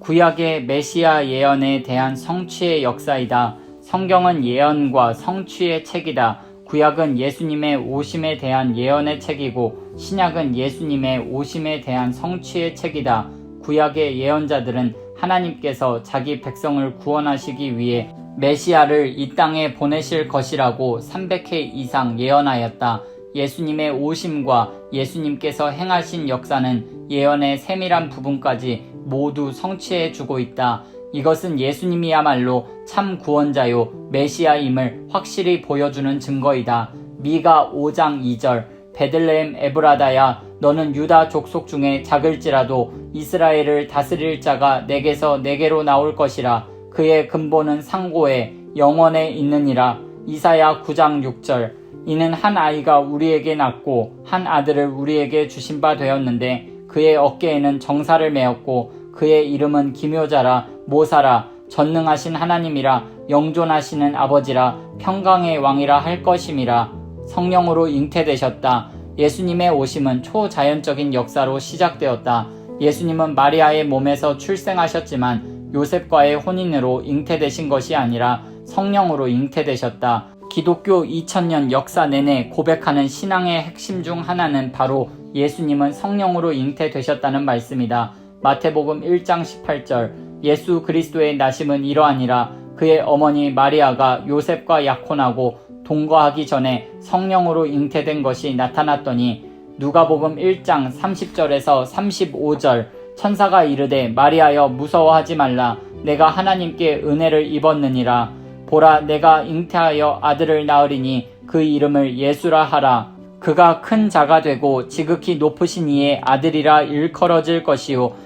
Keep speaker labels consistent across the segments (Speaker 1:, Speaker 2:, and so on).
Speaker 1: 구약의 메시아 예언에 대한 성취의 역사이다. 성경은 예언과 성취의 책이다. 구약은 예수님의 오심에 대한 예언의 책이고 신약은 예수님의 오심에 대한 성취의 책이다. 구약의 예언자들은 하나님께서 자기 백성을 구원하시기 위해 메시아를 이 땅에 보내실 것이라고 300회 이상 예언하였다. 예수님의 오심과 예수님께서 행하신 역사는 예언의 세밀한 부분까지 모두 성취해 주고 있다. 이것은 예수님이야말로 참 구원자요 메시아임을 확실히 보여주는 증거이다. 미가 5장 2절 베들레헴 에브라다야 너는 유다 족속 중에 작을지라도 이스라엘을 다스릴 자가 내게서 내게로 나올 것이라 그의 근본은 상고에 영원에 있느니라 이사야 9장 6절 이는 한 아이가 우리에게 낳고 한 아들을 우리에게 주신 바 되었는데 그의 어깨에는 정사를 메었고 그의 이름은 기묘자라 모사라 전능하신 하나님이라 영존하시는 아버지라 평강의 왕이라 할 것임이라 성령으로 잉태되셨다. 예수님의 오심은 초자연적인 역사로 시작되었다. 예수님은 마리아의 몸에서 출생하셨지만 요셉과의 혼인으로 잉태되신 것이 아니라 성령으로 잉태되셨다. 기독교 2000년 역사 내내 고백하는 신앙의 핵심 중 하나는 바로 예수님은 성령으로 잉태되셨다는 말씀이다. 마태복음 1장 18절 예수 그리스도의 나심은 이러하니라. 그의 어머니 마리아가 요셉과 약혼하고 동거하기 전에 성령으로 잉태된 것이 나타났더니 누가복음 1장 30절에서 35절 천사가 이르되 마리아여 무서워하지 말라. 내가 하나님께 은혜를 입었느니라. 보라 내가 잉태하여 아들을 낳으리니 그 이름을 예수라 하라. 그가 큰 자가 되고 지극히 높으신 이의 아들이라 일컬어질 것이요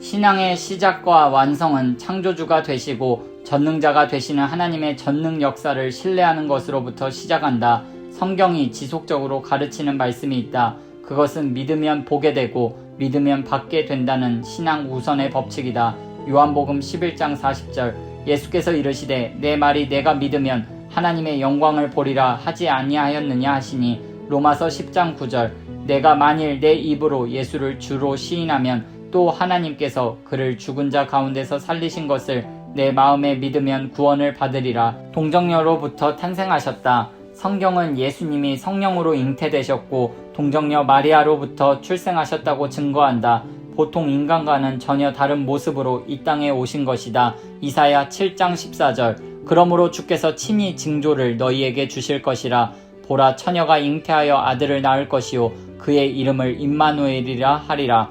Speaker 1: 신앙의 시작과 완성은 창조주가 되시고 전능자가 되시는 하나님의 전능 역사를 신뢰하는 것으로부터 시작한다. 성경이 지속적으로 가르치는 말씀이 있다. 그것은 믿으면 보게 되고 믿으면 받게 된다는 신앙 우선의 법칙이다. 요한복음 11장 40절 예수께서 이르시되 내 말이 내가 믿으면 하나님의 영광을 보리라 하지 아니하였느냐 하시니 로마서 10장 9절 내가 만일 내 입으로 예수를 주로 시인하면 또 하나님께서 그를 죽은 자 가운데서 살리신 것을 내 마음에 믿으면 구원을 받으리라. 동정녀로부터 탄생하셨다. 성경은 예수님이 성령으로 잉태되셨고 동정녀 마리아로부터 출생하셨다고 증거한다. 보통 인간과는 전혀 다른 모습으로 이 땅에 오신 것이다. 이사야 7장 14절. 그러므로 주께서 친히 징조를 너희에게 주실 것이라. 보라 처녀가 잉태하여 아들을 낳을 것이요 그의 이름을 임마누엘이라 하리라.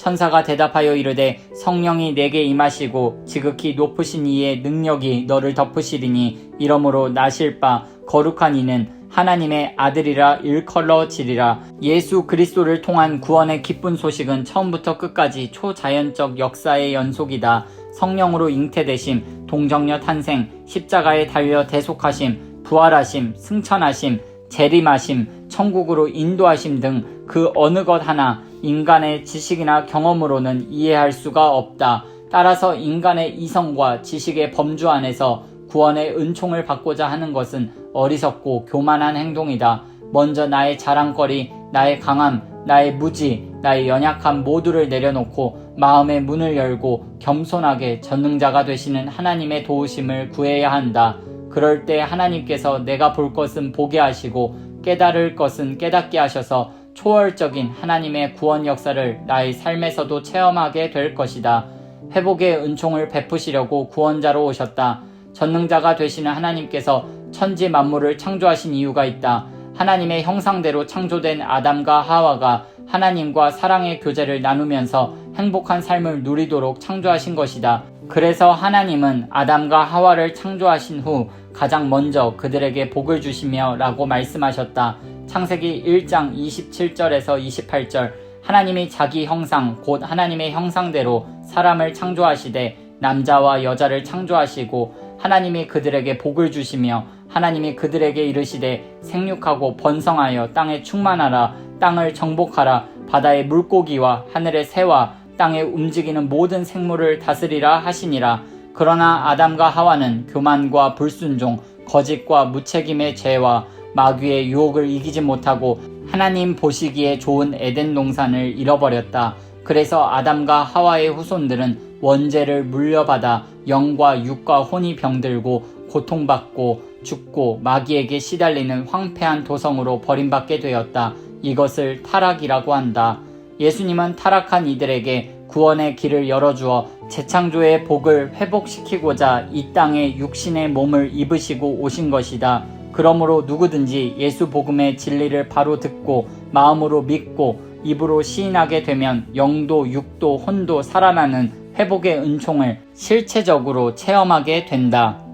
Speaker 1: 천사가 대답하여 이르되 성령이 내게 임하시고 지극히 높으신 이의 능력이 너를 덮으시리니 이러므로 나실 바 거룩한 이는 하나님의 아들이라 일컬러지리라. 예수 그리스도를 통한 구원의 기쁜 소식은 처음부터 끝까지 초자연적 역사의 연속이다. 성령으로 잉태되심 동정녀 탄생 십자가에 달려 대속하심 부활하심 승천하심 재림하심 천국으로 인도하심 등 그 어느 것 하나 인간의 지식이나 경험으로는 이해할 수가 없다. 따라서 인간의 이성과 지식의 범주 안에서 구원의 은총을 받고자 하는 것은 어리석고 교만한 행동이다. 먼저 나의 자랑거리, 나의 강함, 나의 무지, 나의 연약함 모두를 내려놓고 마음의 문을 열고 겸손하게 전능자가 되시는 하나님의 도우심을 구해야 한다. 그럴 때 하나님께서 내가 볼 것은 보게 하시고 깨달을 것은 깨닫게 하셔서 초월적인 하나님의 구원 역사를 나의 삶에서도 체험하게 될 것이다. 회복의 은총을 베푸시려고 구원자로 오셨다. 전능자가 되시는 하나님께서 천지 만물을 창조하신 이유가 있다. 하나님의 형상대로 창조된 아담과 하와가 하나님과 사랑의 교제를 나누면서 행복한 삶을 누리도록 창조하신 것이다. 그래서 하나님은 아담과 하와를 창조하신 후 가장 먼저 그들에게 복을 주시며 라고 말씀하셨다. 창세기 1장 27절에서 28절. 하나님이 자기 형상 곧 하나님의 형상대로 사람을 창조하시되 남자와 여자를 창조하시고 하나님이 그들에게 복을 주시며 하나님이 그들에게 이르시되 생육하고 번성하여 땅에 충만하라. 땅을 정복하라. 바다의 물고기와 하늘의 새와 땅에 움직이는 모든 생물을 다스리라 하시니라. 그러나 아담과 하와는 교만과 불순종 거짓과 무책임의 죄와 마귀의 유혹을 이기지 못하고 하나님 보시기에 좋은 에덴 동산을 잃어버렸다. 그래서 아담과 하와의 후손들은 원죄를 물려받아 영과 육과 혼이 병들고 고통받고 죽고 마귀에게 시달리는 황폐한 도성으로 버림받게 되었다. 이것을 타락이라고 한다. 예수님은 타락한 이들에게 구원의 길을 열어주어 재창조의 복을 회복시키고자 이 땅에 육신의 몸을 입으시고 오신 것이다. 그러므로 누구든지 예수 복음의 진리를 바로 듣고 마음으로 믿고 입으로 시인하게 되면 영도 육도 혼도 살아나는 회복의 은총을 실체적으로 체험하게 된다.